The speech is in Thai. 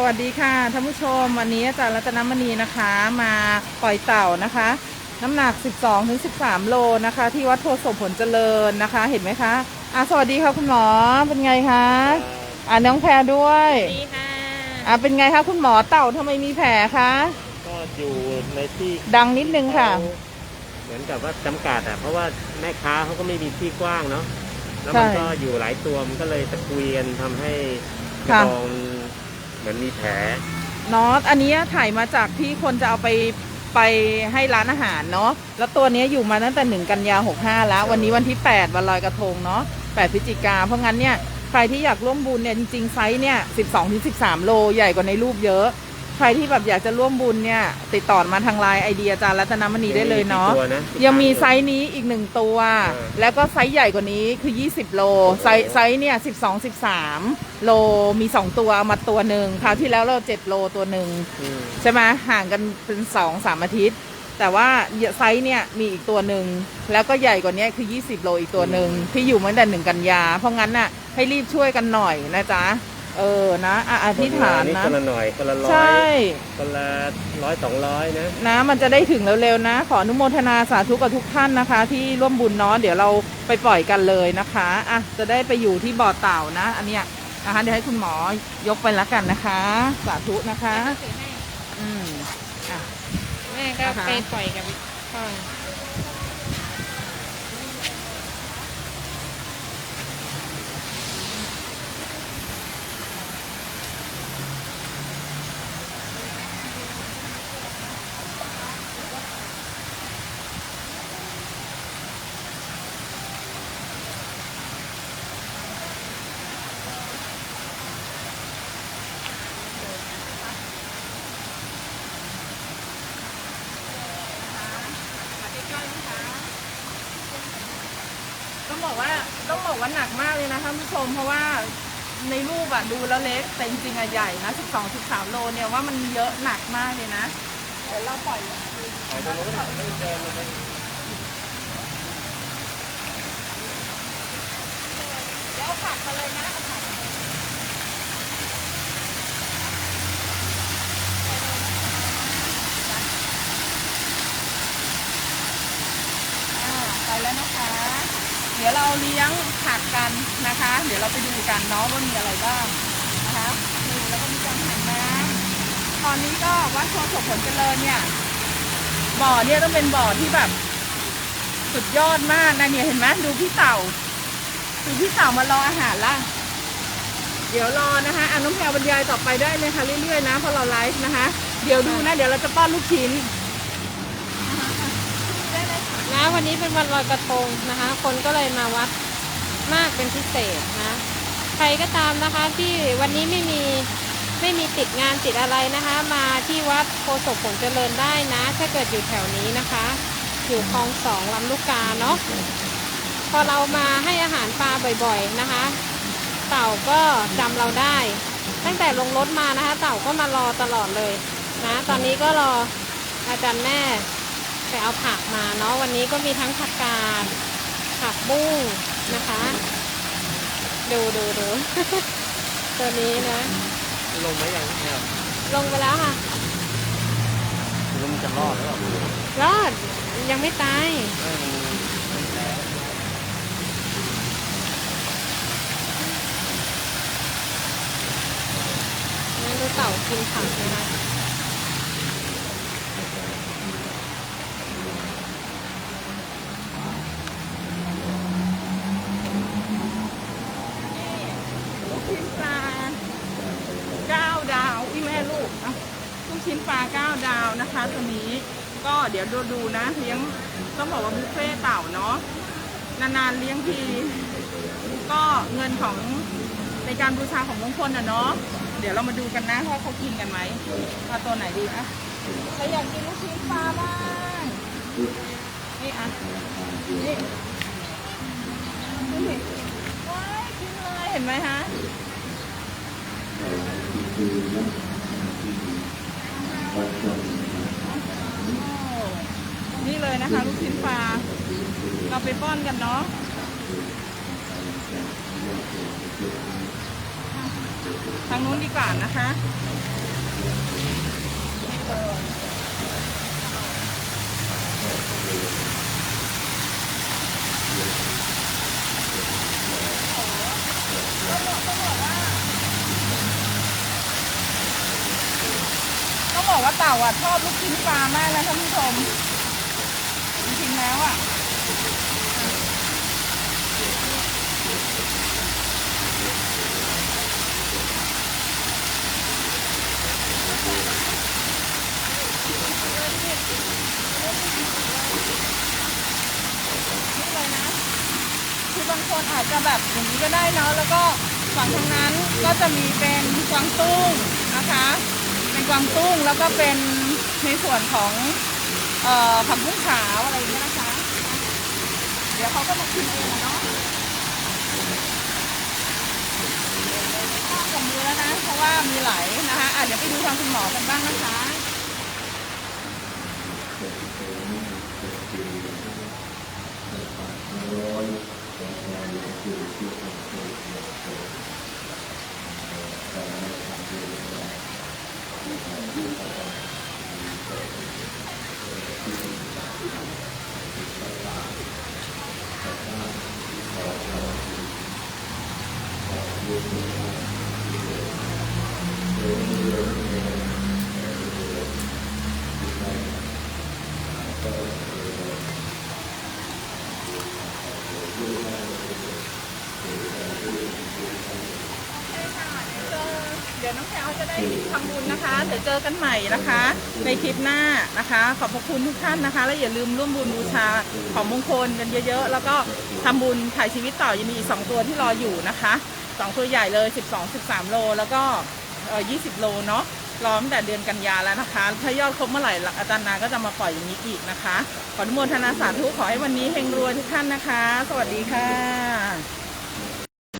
สวัสดีค่ะท่านผู้ชมวันนี้อาจารย์รัตนมณีนะคะมาปล่อยเต่านะคะ น้ำหนัก 12ถึง13 โลนะคะ ที่วัดโพธิ์ศพผลเจริญนะคะ เห็นไหมคะอะสวัสดีค่ะคุณหมอเป็นไงคะอะน้องแพรด้วยดีค่ะอะเป็นไงคะคุณหมอเต่าทำไมมีแผลคะก็อยู่ในที่ดังนิดนึงค่ะ เหมือนกับว่าจำกัดอะเพราะว่าแม่ค้าเขาก็ไม่มีที่กว้างเนาะแล้วมันใช่ก็อยู่หลายตัวมันก็เลยตะกุยกันทำให้กระค่ะ ดอง เหมือนมีแผลเนาะอันนี้ถ่ายมาจากที่คนจะเอาไปไปให้ร้านอาหารเนาะแล้วตัวนี้อยู่มาตั้งแต่หนึ่งกันยาหกห้าแล้ว วันนี้วันที่ 8 วันลอยกระทงเนาะแปดพฤศจิกาเพราะงั้นเนี่ยใครที่อยากร่วมบุญเนี่ยจริงๆไซส์เนี่ย 12ถึง13 โลใหญ่กว่าในรูปเยอะ ใครที่แบบอยากจะร่วมบุญเนี่ย ติดต่อมาทางไลน์ไอเดียอาจารย์รัตนมณีได้เลยเนาะ ยังมีกี่ตัวนะยังมีไซส์นี้อีกหนึ่งตัวเออแล้วก็ไซส์ใหญ่กว่านี้คือ 20 โล ไซส์ไซส์เนี่ย 12 13 โลมี 2 ตัวเอามาตัวหนึ่งคราวที่แล้วเรา 7 โลตัวหนึ่งอืมใช่ไหมห่างกันเป็น 2 3 อาทิตย์ แต่ว่าไซส์เนี่ยมีอีกตัวหนึ่ง แล้วก็ใหญ่กว่านี้คือ 20 โลอีกตัวหนึ่งที่อยู่มาตั้งแต่หนึ่งกันยา เพราะงั้นน่ะให้รีบช่วยกันหน่อยนะจ๊ะ เออนะอะอธิษฐานนี่นะคนละหน่อยคนละร้อใช่ยคนละร้อยสองร้อยนะนะ มันจะได้ถึงเร็วๆนะ ขออนุโมทนาสาธุกับทุกท่านนะคะ ที่ร่วมบุญเนาะเดี๋ยวเราไปปล่อยกันเลยนะคะอะจะได้ไปอยู่ที่บ่อเต่านะ อันเนี้ยนะคะเดี๋ยวให้คุณหมอยกไปแล้วกันนะคะ สาธุนะคะถือให้อืมอะแม่ก็นะคะไปปล่อยกับพ่อ ต้องบอกว่าหนักมากเลยนะท่านผู้ชม เพราะว่าในรูปอะดูแล้วเล็กแต่จริงๆอะใหญ่นะ12 13โลเนี่ยว่ามันเยอะหนักมากเลยนะ เดี๋ยวเราปล่อยเดี๋ยวผักมาเลยนะไปแล้วนะคะ เราเลี้ยงผักกันนะคะ เดี๋ยวเราไปดูกันเนาะว่ามีอะไรบ้างนะคะนี่แล้วก็มีการหันน้ำตอนนี้ก็วัดโพธิ์ผลเจริญเนี่ย บ่อเนี่ยต้องเป็นบ่อที่แบบ สุดยอดมากนะเนี่ยเห็นไหมดูพี่เต่าดูพี่เต่ามารออาหารละเดี๋ยวรอนะคะอะน้องแพรบรรยายต่อไปได้เลยค่ะเรื่อยๆนะพราะเราไลฟ์นะคะ เดี๋ยวดูนะ เดี๋ยวเราจะป้อนลูกชิ้น วันนี้เป็นวันลอยกระทงนะคะ คนก็เลยมาวัดมากเป็นพิเศษนะใครก็ตามนะคะที่วันนี้ไม่มีไม่มีติดงานติดอะไรนะคะ มาที่วัดโพศพผลเจริญได้นะ ถ้าเกิดอยู่แถวนี้นะคะ อยู่คลองสองลำลูกกาเนาะพอเรามาให้อาหารปลาบ่อยๆนะคะ เต่าก็จำเราได้ ตั้งแต่ลงรถมานะคะ เต่าก็มารอตลอดเลยนะ ตอนนี้ก็รออาจารย์แม่ ไปเอาผักมาเนาะวันนี้ก็มีทั้งผักกาดผักบุ้งนะคะ ดูดูดูตัวนี้นะ ลงไหมยังครับลงไปแล้วค่ะลงจะรอดหรือเปล่ารอดยังไม่ตายเออมันแผลนะดูเต่ากินผักนะคะ ลูกชิ้นปลาเก้าดาวอีแม่ลูกอะลูก ชิ้นปลาเก้าดาวนะคะตัวนี้ก็เดี๋ยวดูดูนะเลี้ยงต้องบอกว่าบุฟเฟ่ต์เต่าเนาะนานๆเลี้ยงทีก็เงินของในการบูชาของมงคลอะเนาะเดี๋ยวเรามาดูกันนะว่าเขากินกันไหมเอาตัวไหนดีอะใครอยากกินลูกชิ้นปลาบ้างนี่อะนี่นี่ว้ายกินเลยเห็นไหมฮะ นี่เลยนะคะลูกชิ้นปลา เราไปป้อนกันเนาะทางนู้นดีกว่านะคะต้อ บอกว่าเต่าอะชอบลูกชิ้นปลามากนะท่านผู้ชมจริงๆแล้วอะนี่เลยนะคือบางคนอาจจะแบบอย่างนี้ก็ได้เนาะแล้วก็ฝั่งทางนั้นก็จะมีเป็นกวางตุ้งนะคะ เป็นกวางตุ้งแล้วก็เป็นในส่วนของเอ่อผักบุ้งขาวอะไรอย่างเงี้ยนะคะ เดี๋ยวเขาก็มาชิมเองอะเนาะข้าวกับมือแล้วนะ เพราะว่ามีไหลนะคะอะเดี๋ยวไปดูทางคุณหมอกันบ้างนะคะ เดี๋ยวน้องแพลวจะได้ ทำบุญนะคะ เดี๋ยวเจอกันใหม่นะคะ ในคลิปหน้านะคะ ขอบพระคุณทุกท่านนะคะ และอย่าลืมร่วมบุญบูชาของมงคลกันเยอะๆ แล้วก็ทำบุญถ่ายชีวิตต่อยังมีอีก2ตัวที่รออยู่นะคะสองตัวใหญ่เลย 12 13 โล แล้วก็เอ่อ20 โลเนาะรอตั้งแต่เดือนกันยาแล้วนะคะ ถ้ายอดครบเมื่อไหร่อาจารย์นาก็จะมาปล่อยอย่างนี้อีกนะคะ ขออนุโมทนาสาธุขอให้วันนี้เฮงรวยทุกท่านนะคะ สวัสดีค่ะ